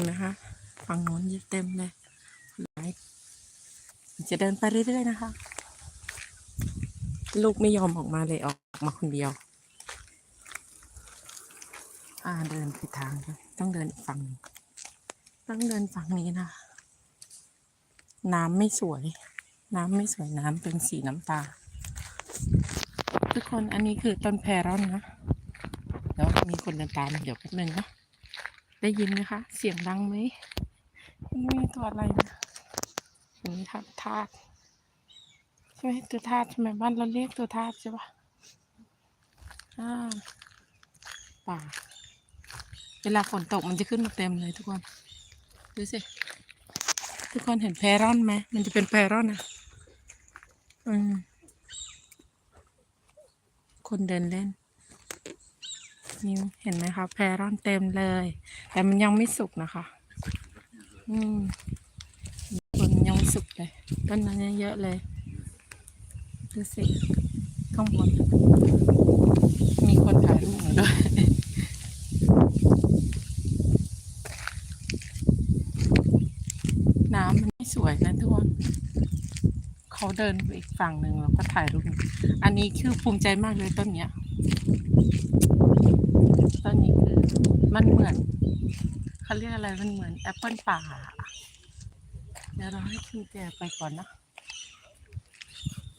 นไหมคะ ฝั่งโน้นเยอะเต็มเลยหลายจะเดินไปเรื่อยๆนะคะ ลูกไม่ยอมออกมาเลยออกมาคนเดียว อ่าเดินผิดทางต้องเดินฝั่งต้องเดินฝั่งนี้นะน้ำไม่สวย น้ำไม่สวยน้ำเป็นสีน้ำตา ทุกคนอันนี้คือต้นแพรอนนะเดี๋ยวมีคนเดินตามเดี๋ยวแป๊บนึงนะ ได้ยินไหมคะ เสียงดังไหมมีตัวอะไรนะนี่ทับทาสใช่ไหมตัวทาสใช่ไหมบ้านเราเรียกตัวทาสใช่ปะอ่าป่า เวลาฝนตกมันจะขึ้นมาเต็มเลยทุกคนดูสิทุกคนเห็นแพรอนไหมมันจะเป็นแพรอนนะอืมคนเดินเล่น นี่เห็นไหมคะแพร่อนเต็มเลย แต่มันยังไม่สุกนะคะ อืมคนยังไม่สุกเลยต้นนั้นเยอะเลยดูสิข้างบนมีคนถ่ายรูปมาด้วยน้ำมันไม่สวยนะทุกคนเขาเดินไปอีกฝั่งหนึ่งแล้วก็ถ่ายรูป อันนี้คือภูมิใจมากเลยต้นเนี้ย ต้นนี้คือมันเหมือนเขาเรียกอะไรมันเหมือนแอปเปิลป่า เดี๋ยวเราให้คุณแกไปก่อนนะ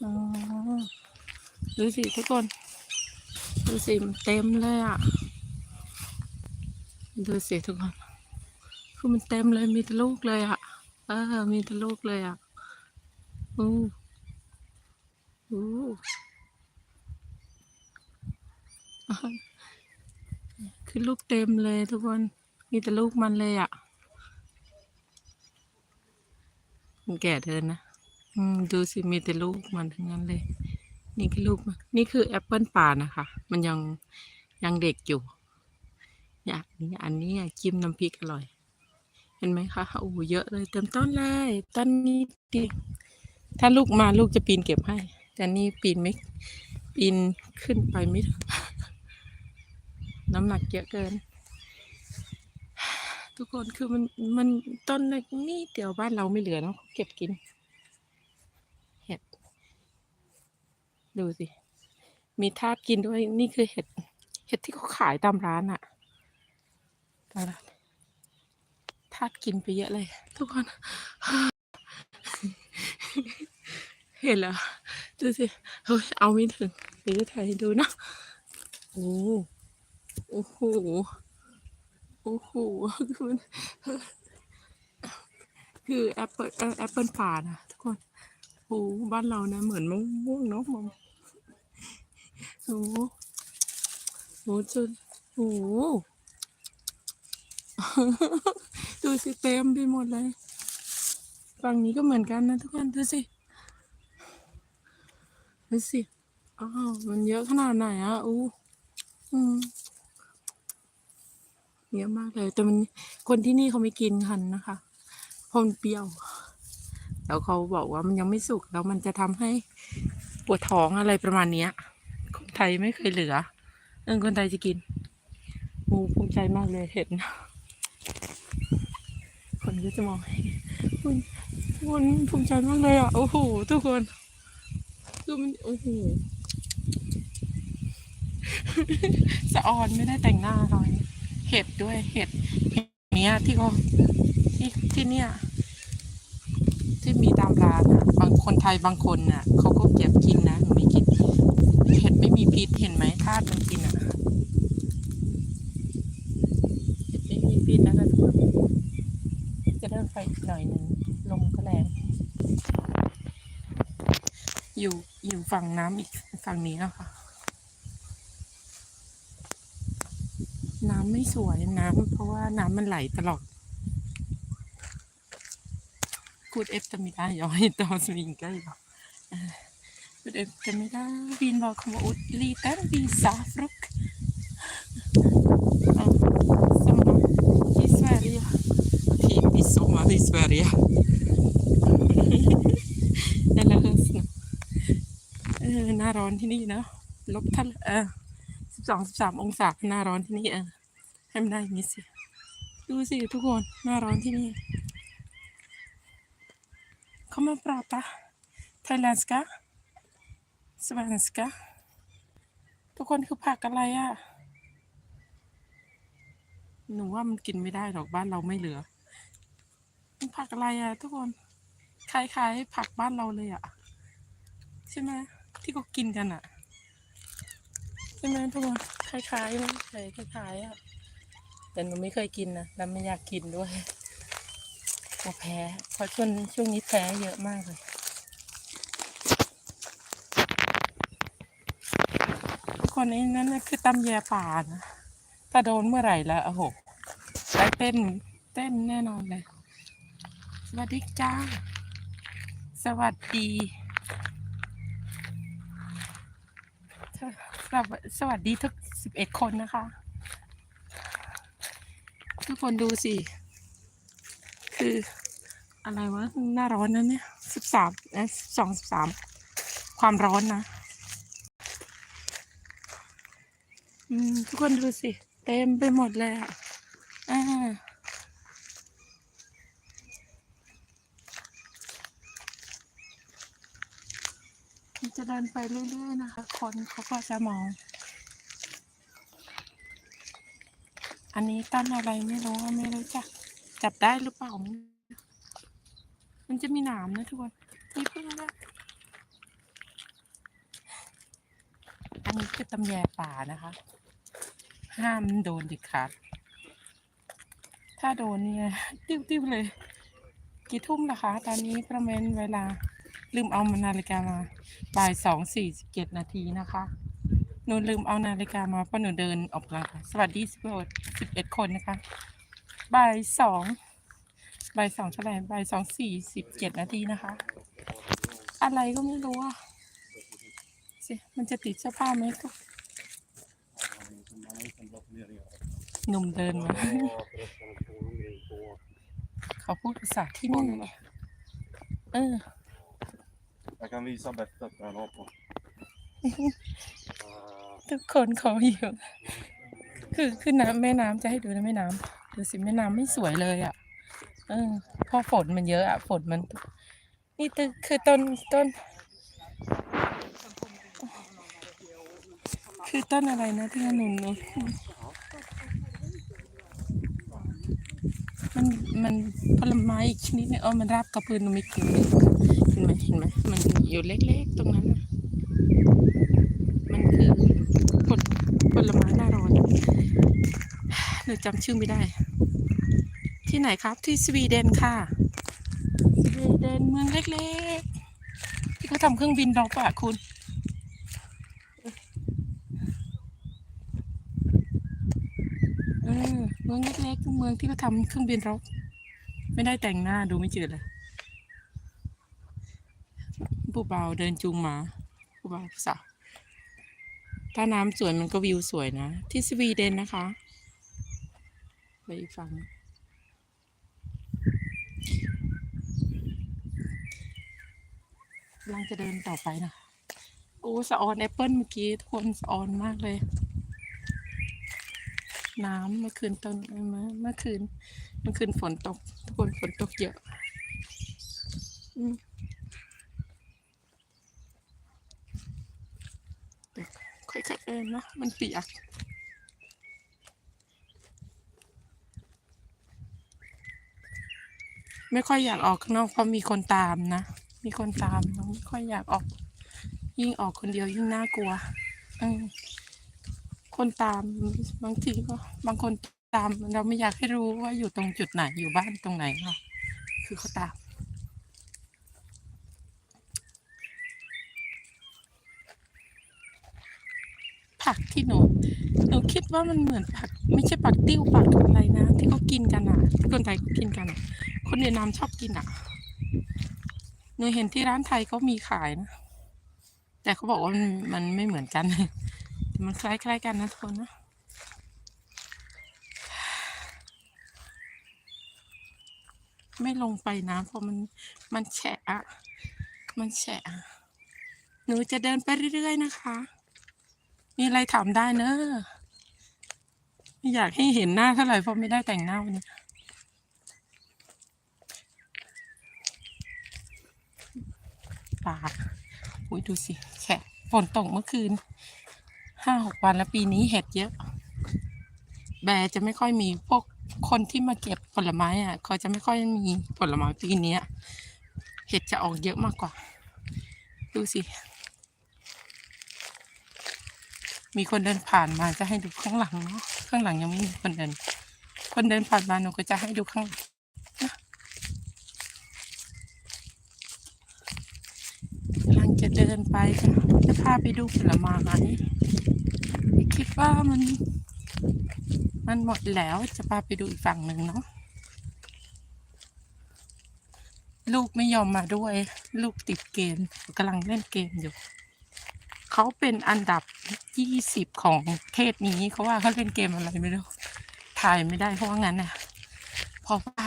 อ๋อดูสิทุกคน ดูสิมเต็มเลยอะ ดูสิทุกคนคือมันเต็มเลยมีแต่ลูกเลยอะเออมีแต่ลูกเลยอะอู้อู้ อ่าคือลูกเต็มเลยทุกคน มีแต่ลูกมันเลยอะ มันแก่เดินะอืมดูสิมีแต่ลูกมันทั้งนั้นเลย นี่คือลูกมันนี่คือแอปเปิลป่านะคะ มันยังยังเด็กอยู่อย่างนี้อันนี้อะจิ้มน้ำพริกอร่อย เห็นไหมคะโอ้เยอะเลยเต็มต้นเลยต้นนี้ดิถ้าลูกมาลูกจะปีนเก็บให้ แต่นี่ปีนไม่ปีนขึ้นไปไม่ถึง น้ำหนักเยอะเกิน ทุกคนคือมันมันต้นเล็กนี่เดี๋ยวบ้านเราไม่เหลือเนาะเก็บกิน เห็ด ดูสิ มีทาสกินด้วยนี่คือเห็ด เห็ดที่เขาขายตามร้านอะตามร้านทาดกินไปเยอะเลย ทุกคน เห็นแล้วดูสิเฮ้ยเอาไม่ถึงเดี๋ยวจะถ่ายให้ดูนะโอ้ โอ้โห โอ้โห คือมันคือแอปเปิลแอปเปิลป่านะทุกคนโอ้บ้านเรานะ เหมือนมะม่วงเนาะมองโอ้โหโอ้จนโอ้ดูสิเต็มไปหมดเลย ฝั่งนี้ก็เหมือนกันนะทุกคนดูสิดูสิ อ้าว มันเยอะขนาดไหนอะอู้อืม เยอะมากเลย แต่มันคนที่นี่เขาไม่กินกันนะคะเพราะมันเปรี้ยว แล้วเขาบอกว่ามันยังไม่สุกแล้วมันจะทำให้ปวดท้องอะไรประมาณเนี้ย คนไทยไม่เคยเหลือเออคนไทยจะกินโอ้ภูมิใจมากเลยเห็น คนก็จะมองคุณคุณภูมิใจมากเลยอะโอ้โหทุกคนคือมันโอ้โหสะออนไม่ได้แต่งหน้าหน่อย เห็ดด้วยเห็ดเนี้ยที่เขาที่ที่เนี่ยที่มีตามร้านอะบางคนไทยบางคนน่ะเขาก็เก็บกินนะหนูไม่กินเห็ดไม่มีพิษเห็นไหมทาสมันกินอะเห็ดไม่มีพิษนะคะทุกคนจะเดินไปอีกหน่อยหนึ่งลมก็แรงอยู่อยู่ฝั่งน้ำอีกฝั่งนี้นะคะ น้ำไม่สวยน้ำเพราะว่าน้ำมันไหลตลอดกูดเอฟจะไม่ได้ย้อยตอสวิงใกล้พูดเอฟจะไม่ได้วินบอกคำว่าอุดลีตันวีซาฟรุกสมที่สเวรีย Typiskt sommar i Sverige. Eller höst nu. เออหน้าร้อนที่นี่เนะลบท่านเออสิบสองสิบสามองศาหน้าร้อนที่นี่เออ ให้มันได้อย่างนี้สิ ดูสิทุกคนหน้าร้อนที่นี่ Kommer prata thailändska svenska ทุกคนคือผักอะไรอะ่ะ หนูว่ามันกินไม่ได้หรอกบ้านเราไม่เหลือ มันผักอะไรอะ่ะ ทุกคนคล้ายๆผักบ้านเราเลยอะ่ะ ใช่ไหมที่เขากินกันอะ่ะ ใช่ไหมทุกคนคล้ายๆนะคล้ายๆอะ แต่หนูไม่เคยกินนะแล้วไม่อยากกินด้วยกลัวแพ้เพราะช่วงช่วงนี้แพ้เยอะมากเลยคนนี้นั่นคือตำแยป่านะถ้าโดนเมื่อไหร่แล้วโอ้โหได้เต้นเต้นแน่นอนเลย สวัสดีจ้า สวัสดีสวัสดีทุกสิบเอ็ดคนนะคะ ทุกคนดูสิ คืออะไรวะ หน้าร้อนนะเนี่ยสิบสามนะสองสิบสามความร้อนนะ อืม ทุกคนดูสิ เต็มไปหมดเลยอะอ่ามันจะเดินไปเรื่อยๆนะคะ คนเขาก็จะมอง อันนี้ต้นอะไรไม่รู้ว่าไม่รู้จักจับได้หรือเปล่า มันจะมีหนามนะทุกคนนี่เพึ่งด้อันนี้คือตำแยป่านะคะ ห้ามโดนเด็ดขาดถ้าโดนเนี่ย ติ้วๆเลย กี่ทุ่มนะคะ ตอนนี้ประเมาณเวลาลืมเอามานาฬิกามาบ่ายสองสี่สิบเจ็ดนาทีนะคะ หนูลืมเอานาฬิกามาเพราะหนูเดินออกกำลังกายสวัสดีสิบสิบเอ็ดคนนะคะบ่ายสองบ่ายสองเท่าไหร่บ่ายสองสี่สิบเจ็ดนาทีนะคะ อะไรก็ไม่รู้อะสิมันจะติดเสื้อผ้าไหมก็หนุ่มเดินมาเขาพูดภาษาที่นี่เออ Jag kan visa bettet där han har på. ทุกคนเขาอยู่คือคือน้ำแม่น้ำจะให้ดูนะแม่น้ำดูสิแม่น้ำไม่สวยเลยอะ เออพราะฝนมันเยอะอะฝนมัน นี่ตึกคือต้นต้น คือต้นอะไรนะที่หนุนนอะมันมันผลไม้อีกชนิดนึงเออมันราบกระพือนม่กินเห็นไหมเห็นไหมมันอยู่เล็กๆตรงนั้นนะมันคือผลผลไม้หน้าร้อน หนูจำชื่อไม่ได้ ที่ไหนครับที่สวีเดนค่ะ สวีเดนเมืองเล็กๆ ที่เขาทำเครื่องบินรบอะคุณ เออเมืองเล็กๆเมืองที่เขาทำเครื่องบินรบไม่ได้แต่งหน้าดูไม่จืดเลยผู้เบาเดินจูงหมาผู้เบาผู้สาวถ้าน้ำสวยมันก็วิวสวยนะ ที่สวีเดนนะคะ ไปอีกฝั่งกำลังจะเดินต่อไปนะโอ้สะออนแอปเปิลเมื่อกี้ทุกคนสะออนมากเลย น้ำเมื่อคืนตอนเมื่อเมื่อคืน เมื่อคืนฝนตก ทุกคนฝนตกเยอะอค่อยๆเดินนะมันเปียก ไม่ค่อยอยากออกข้างนอกเพราะมีคนตามนะ มีคนตามเราไม่ค่อยอยากออก ยิ่งออกคนเดียวยิ่งน่ากลัวออคนตามบางทีก็บางคนตามเราไม่อยากให้รู้ว่าอยู่ตรงจุดไหนอยู่บ้านตรงไหนค่ะคือเขาตามผักที่หนู หนูคิดว่ามันเหมือนผัก ไม่ใช่ผักติ้วผักอะไรนะ ที่เขากินกันอะคนไทยกินกันคนเวียดนามชอบกินอะหนูเห็นที่ร้านไทยเขามีขายนะแต่เขาบอกว่ามันมันไม่เหมือนกันมันคล้ายๆกันนะทุกคนนะไม่ลงไปนะเพราะมันมันแฉะมันแฉะหนูจะเดินไปเรื่อยๆนะคะ มีอะไรถามได้เนอะ ไม่อยากให้เห็นหน้าเท่าไหร่เพราะไม่ได้แต่งหน้าวันนี้ป่าอุ้ยดูสิแฉะฝนตกเมื่อคืนห้าหกวันแล้วปีนี้เห็ดเยอะ แบร์จะไม่ค่อยมีพวกคนที่มาเก็บผลไม้อะเขาจะไม่ค่อยมีผลไม้ปีนี้เห็ดจะออกเยอะมากกว่า ดูสิ มีคนเดินผ่านมาจะให้ดูข้างหลังเนาะ ข้างหลังยังไม่มีคนเดิน คนเดินผ่านมาหนูก็จะให้ดูข้างหลังนะกำลังจะเดินไปค่ะจะพาไปดูผลไม้คิดว่ามัน มันหมดแล้วจะพาไปดูอีกฝั่งหนึ่งเนาะลูกไม่ยอมมาด้วย ลูกติดเกมกำลังเล่นเกมอยู่ เขาเป็นอันดับยี่สิบของเทศนี้เขาว่าเขาเล่นเกมอะไรไม่รู้ถ่ายไม่ได้เพราะว่างั้นน่ะเพราะว่า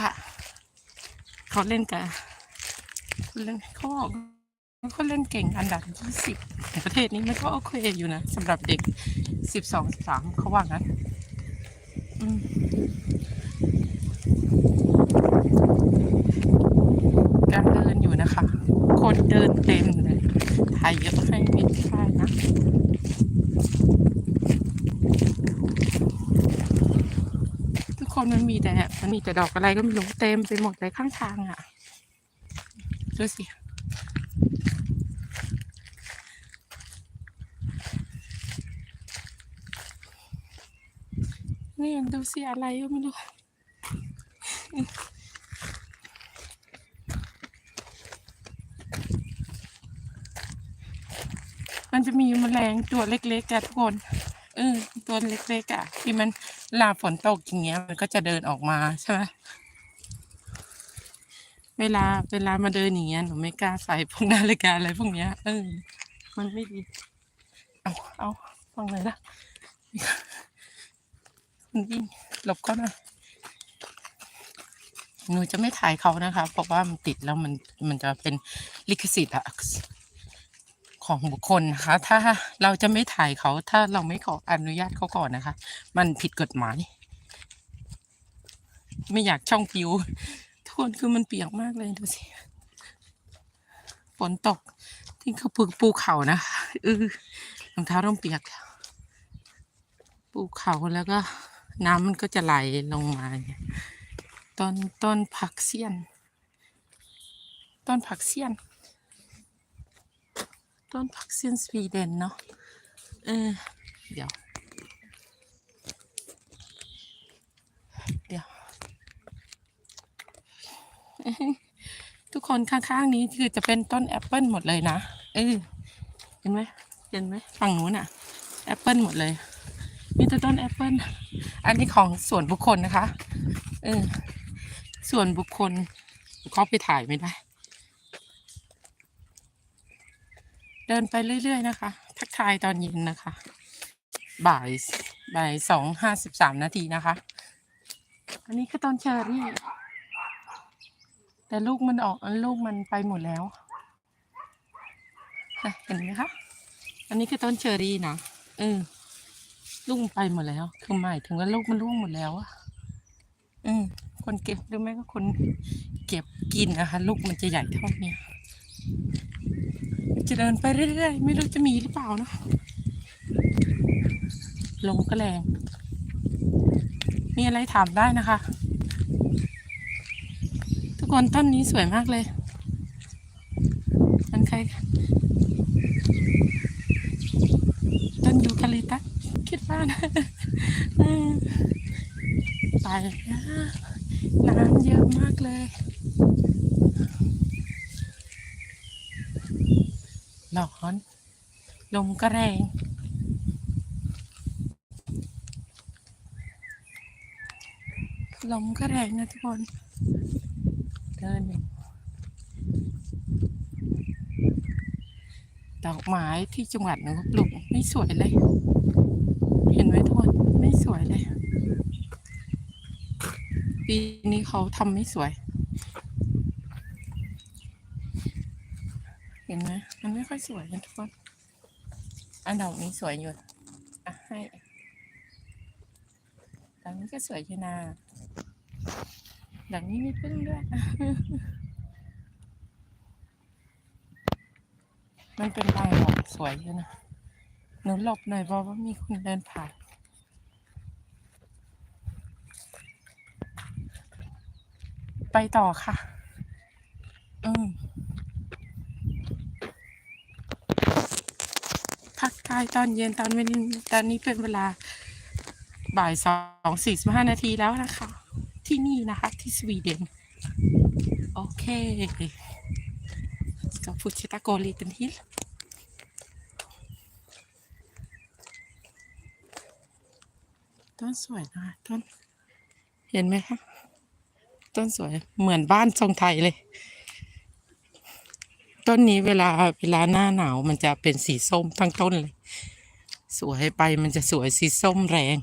เขาเล่นกับเล่นเขาบอกเขาเล่นเก่งอันดับยี่สิบของประเทศนี้มันก็โอเคอยู่นะสำหรับเด็กสิบสองสามเขาว่างั้นการเดินอยู่นะคะ คนเดินเต็มเลย ถ่ายเยอะให้ไม่ได้นะทุกคนมันมีแต่มันมีแต่ดอกอะไรก็ไม่รู้เต็มไปหมดเลยข้างทางอะดูสินี่ดูสิอะไรก็ไม่รู้ มันจะมีแมลงตัวเล็กๆอะทุกคนเออตัวเล็กๆอะที่มันลาฝนตกอย่างเงี้ย มันก็จะเดินออกมาใช่ไหมเวลาเวลามาเดินอย่างเงี้ยหนูไม่กล้าใส่พวกนาฬิกาอะไรพวกเนี้ยเออมันไม่ดี เอาเอาฟังเลยนะคุณวิ่งหลบเขาหน่อยหนูจะไม่ถ่ายเขานะคะ เพราะว่ามันติดแล้วมันมันจะเป็นลิขสิทธิ์อะ ของบุคคลนะคะ ถ้าเราจะไม่ถ่ายเขาถ้าเราไม่ขออนุญาตเขาก่อนนะคะ มันผิดกฎหมาย ไม่อยากช่องฟิว ทุกคนคือมันเปียกมากเลยดูสิฝนตกที่เขาปูปูเขานะคะเออรองเท้าต้องเปียกแล้วปูเขาแล้วก็ น้ำมันก็จะไหลลงมาต้นต้นผักเสี้ยน ต้นผักเสี้ยน ต้นผักเสี้ยนสวีเดนเนาะเออเดี๋ยว เดี๋ยว ทุกคนข้างๆนี้คือจะเป็นต้นแอปเปิลหมดเลยนะ เออเห็นไหมเห็นไหมฝั่งนู้นอะแอปเปิลหมดเลยมีแต่ต้นแอปเปิลอันนี้ของส่วนบุคคลนะคะ เออ ส่วนบุคคลเขาไปถ่ายไม่ได้ เดินไปเรื่อย ๆ นะคะ ทักทายตอนเย็นนะคะ บ่ายบ่ายสองห้าสิบสามนาทีนะคะ อันนี้คือต้นเชอรี่ แต่ลูกมันออกลูกมันไปหมดแล้ว เห็นไหมคะ อันนี้คือต้นเชอรี่นะเออลูกไปหมดแล้ว คือหมายถึงว่าลูกมันร่วงหมดแล้วอะอืมคนเก็บหรือไม่ก็คนเก็บกินนะคะ ลูกมันจะใหญ่เท่านี้ จะเดินไปเรื่อยๆ ไม่รู้จะมีหรือเปล่านะลมก็แรง มีอะไรถามได้นะคะ ทุกคนต้นนี้สวยมากเลย มันใครต้นยูคาลิปตัสคิดว่านะเออไปนะน้ำเยอะมากเลย ร้อน ลมก็แรง ลมก็แรงนะทุกคน เดินดอกไม้ที่จังหวัดหนูปลูกไม่สวยเลย เห็นไหมทุกคนไม่สวยเลย ปีนี้เขาทำไม่สวย เห็นไห มันไม่ค่อยสวยนะทุกคนอันดอกนี้สวยอยู่อะให้หลังนี้ก็สวยอยู่นะหลังนี้มีพึ่งด้วยมันเป็นลายหมอกสวยอยู่นะหนูหลบหน่อยเพราะว่ามีคนเดินผ่านไปต่อค่ะ อืม พักกาย ตอนเย็นตอนเวนตอนนี้เป็นเวลาบ่ายสองสี่สิบห้านาทีแล้วนะคะ ที่นี่นะคะ ที่สวีเดน โอเคก็พูดชิตาโกลีตันฮิลต้นสวยนะคะต้น เห็นไหมคะต้นสวยเหมือนบ้านทรงไทยเลย ต้นนี้เวลาเวลาหน้าหนาวมันจะเป็นสีส้มทั้งต้นเลย สวยไปมันจะสวยสีส้มแรง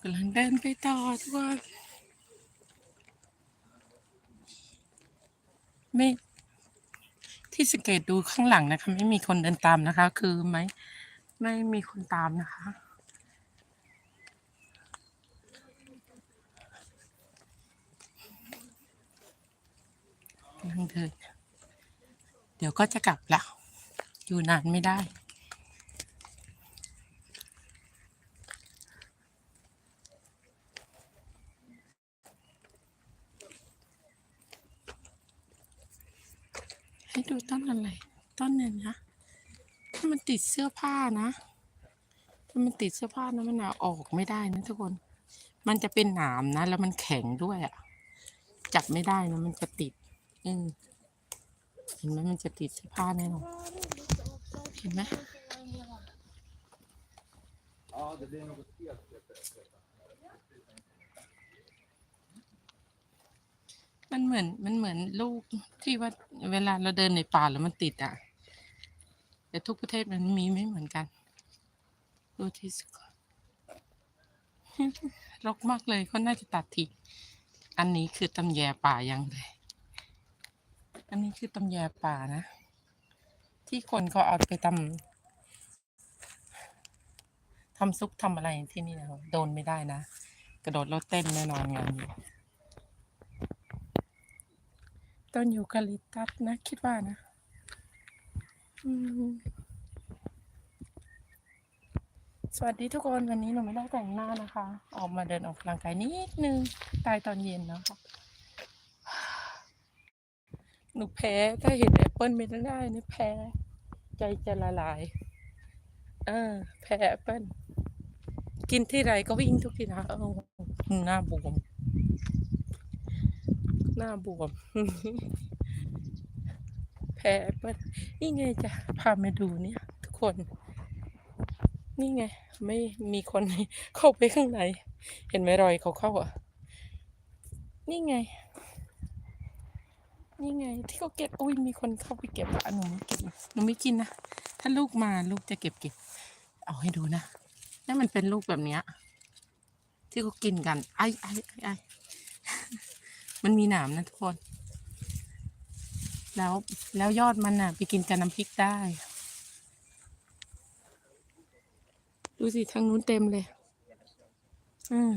กำลังเดินไปต่อทุกคนไม่ที่สังเกตดูข้างหลังนะคะ ไม่มีคนเดินตามนะคะ คือไม่ไม่มีคนตามนะคะกำลังเดิน เดี๋ยวก็จะกลับแล้ว อยู่นานไม่ได้ ให้ดูต้นอะไร ต้นหนึ่งนะถ้ามันติดเสื้อผ้านะถ้ามันติดเสื้อผ้านะมันเอาออกไม่ได้นะทุกคน มันจะเป็นหนามนะ แล้วมันแข็งด้วยอะ่ะจับไม่ได้นะมันจะติดอืม เห็นไหมมันจะติดเสื้อผ้าแน่นอนเห็นไหมมันเหมือนมันเหมือนลูกที่ว่าเวลาเราเดินในป่าแล้วมันติดอะ แต่ทุกประเทศมันมีไม่เหมือนกันดูที่สกอตรกมากเลยเขาน่าจะตัดทิ้งอันนี้คือตำแยป่ายังเลย อันนี้คือตำแยป่านะ ที่คนเขาเอาไปทำทำซุปทำอะไรที่นี่นะโดนไม่ได้นะ กระโดดรถเต้นแน่นอนงานนี้ต้นยูคาลิปตัสนะ คิดว่านะสวัสดีทุกคนวันนี้หนูไม่ได้แต่งหน้านะคะ ออกมาเดินออกกำลังกายนิดนึงตายตอนเย็นนะคะ หนูแพ้ถ้าเห็นแอปเปิลไม่ได้นี่แพ้ ใจจะละลายเออแพ้แอปเปิลกินที่ไรก็วิ่งทุกทีนะเออหน้าบวม หน้าบวม แพ้แอปเปิลนี่ไงจะพามาดูเนี่ย ทุกคน นี่ไง ไม่มีคนเข้าไปข้างใน เห็นไหมรอยเขาเข้าอะ นี่ไง นี่ไง ที่เขาเก็บอุ้ยมีคนเข้าไปเก็บอะหนูไม่เก็บหนูไม่กินนะถ้าลูกมาลูกจะเก็บเก็บ เอาให้ดูนะนี่มันเป็นลูกแบบเนี้ยที่เขากินกันไอ้ไอ้ไอ้ไอ้มันมีหนามนะทุกคน แล้วแล้วยอดมันน่ะ ไปกินกับน้ำพริกได้ ดูสิทางนู้นเต็มเลย อืม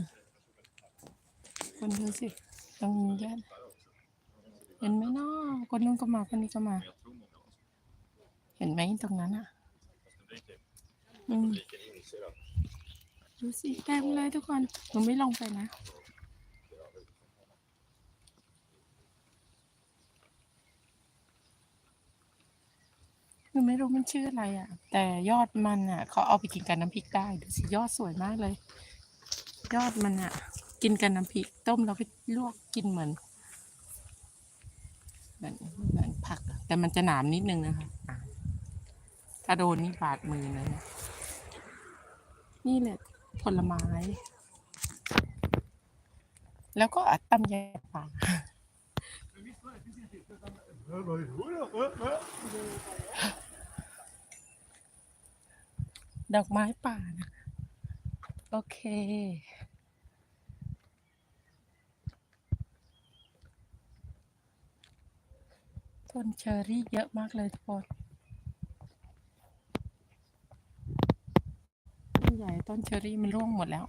คนดูสิตรงนี้เยอะ เห็นไหมเนาะคนนู้นก็มาคนนี้ก็มา เห็นไหมตรงนั้นอะอืมดูสิเต็มเลยทุกคนหนูไม่ลงไปนะหนูไม่รู้มันชื่ออะไรอะ แต่ยอดมันอะเขาเอาไปกินกับน้ำพริกได้ดูสิยอดสวยมากเลย ยอดมันอะ กินกับน้ำพริกต้มแล้วก็ลวกกินเหมือน เหมือนเหมือนผักอะแต่มันจะหนามนิดนึงนะคะอะถ้าโดนนี่บาดมือเลยนะนี่แหละผลไม้ แล้วก็อัดตำแยป่าดอกไม้ป่านะ โอเค ต้นเชอรี่เยอะมากเลยทุกคนใหญ่ต้นเชอรี่มันร่วงหมดแล้ว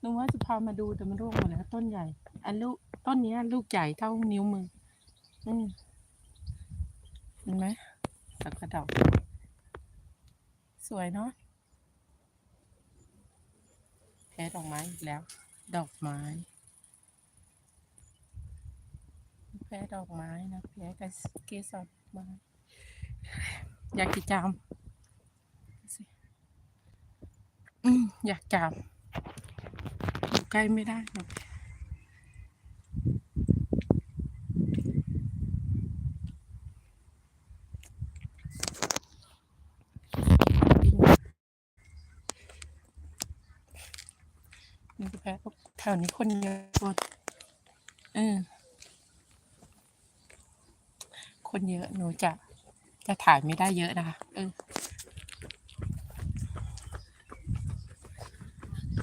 หนูว่าจะพามาดูแต่มันร่วงหมดแล้ว ต้นใหญ่ อันลูกต้นนี้ลูกใหญ่เท่านิ้วมือ อืมเห็นไหมแล้วก็ดอกสวยเนาะแพ้ดอกไม้อีกแล้ว ดอกไม้ แพ้ดอกไม้นะแพ้กับเกสรดอกไม้อยากกินจามอืมอยากจามอยู่ใกล้ไม่ได้นี่ก็แพ้แถวนี้คนเยอะกว่าเออ คนเยอะหนูจะจะถ่ายไม่ได้เยอะนะคะเออ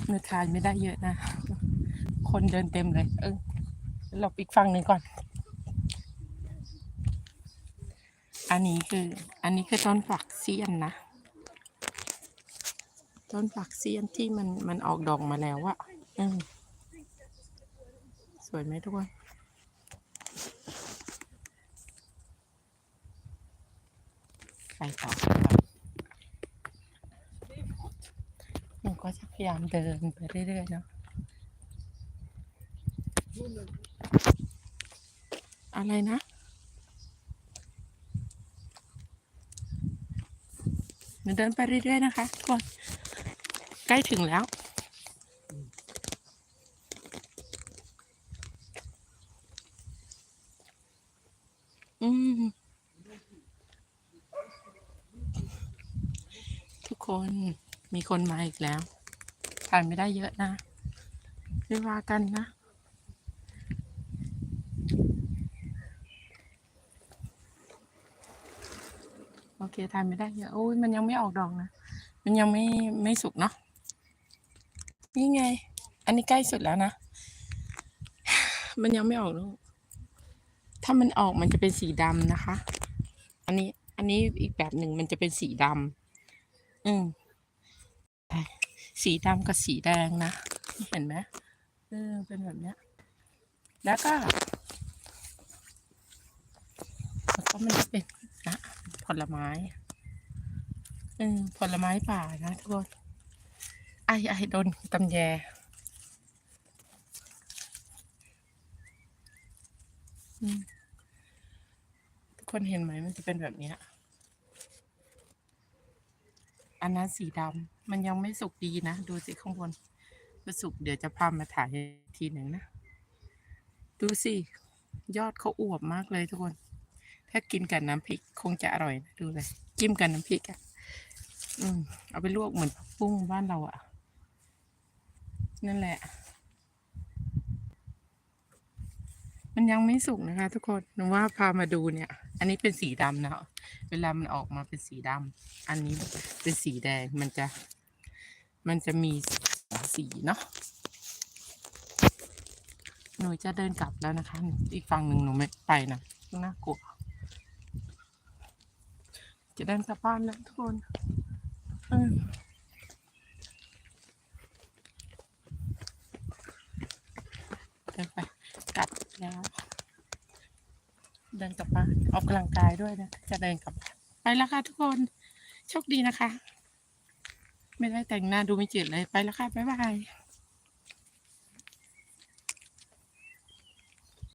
หนูถ่ายไม่ได้เยอะนะ คนเดินเต็มเลย เออหลบอีกฝั่งหนึ่งก่อน อันนี้คือ อันนี้คือต้นฝักเซียนนะ ต้นฝักเซียนที่มันมันออกดอกมาแล้วอะอืมสวยไหมทุกคน ไปต่อครับหนูก็จะพยายามเดินไปเรื่อยๆเนาะอะไรนะหนูเดินไปเรื่อยๆนะคะทุกคนใกล้ถึงแล้วอืม ทุก คนมีคนมาอีกแล้วถ่ายไม่ได้เยอะนะไม่ว่ากันนะ โอเคถ่ายไม่ได้เยอะโอ้ยมันยังไม่ออกดอกนะ มันยังไม่ไม่สุกเนาะนี่ไง อันนี้ใกล้สุดแล้วนะ มันยังไม่ออกลูกถ้ามันออกมันจะเป็นสีดำนะคะ อันนี้ อันนี้อีกแบบหนึ่งมันจะเป็นสีดำ อืมสีดำกับสีแดงนะ เห็นไหมเออเป็นแบบเนี้ย แล้วก็แล้วก็มันจะเป็นนะผลไม้เออผลไม้ป่านะทุกคนไอไอโดนตำแยทุกคนเห็นไหมมันจะเป็นแบบเนี้ย อันนั้นสีดำมันยังไม่สุกดีนะ ดูสิข้างบนถ้าสุกเดี๋ยวจะพามาถ่ายทีหนึ่งนะ ดูสิ ยอดเขาอวบมากเลยทุกคน ถ้ากินกับน้ำพริกคงจะอร่อยนะดูเลยจิ้มกับน้ำพริกอะ่ะอืมเอาไปลวกเหมือนปุ้งบ้านเราอะ่ะ นั่นแหละ มันยังไม่สุกนะคะ ทุกคนหนูว่าพามาดูเนี่ย อันนี้เป็นสีดำนะเวลามันออกมาเป็นสีดำอันนี้เป็นสีแดงมันจะ มันจะมีสีเนาะหนูจะเดินกลับแล้วนะคะ อีกฝั่งหนึ่งหนูไม่ไปนะน่ากลัวจะเดินกลับบ้านแล้วทุกคน อืมเดินไปกลับแล้ว เดินกลับบ้าน ออกกำลังกายด้วยนะจะเดินกลับไปแล้วค่ะทุกคนโชคดีนะคะ ไม่ได้แต่งหน้าดูไม่จืดเลยไปแล้วค่ะบ๊ายบาย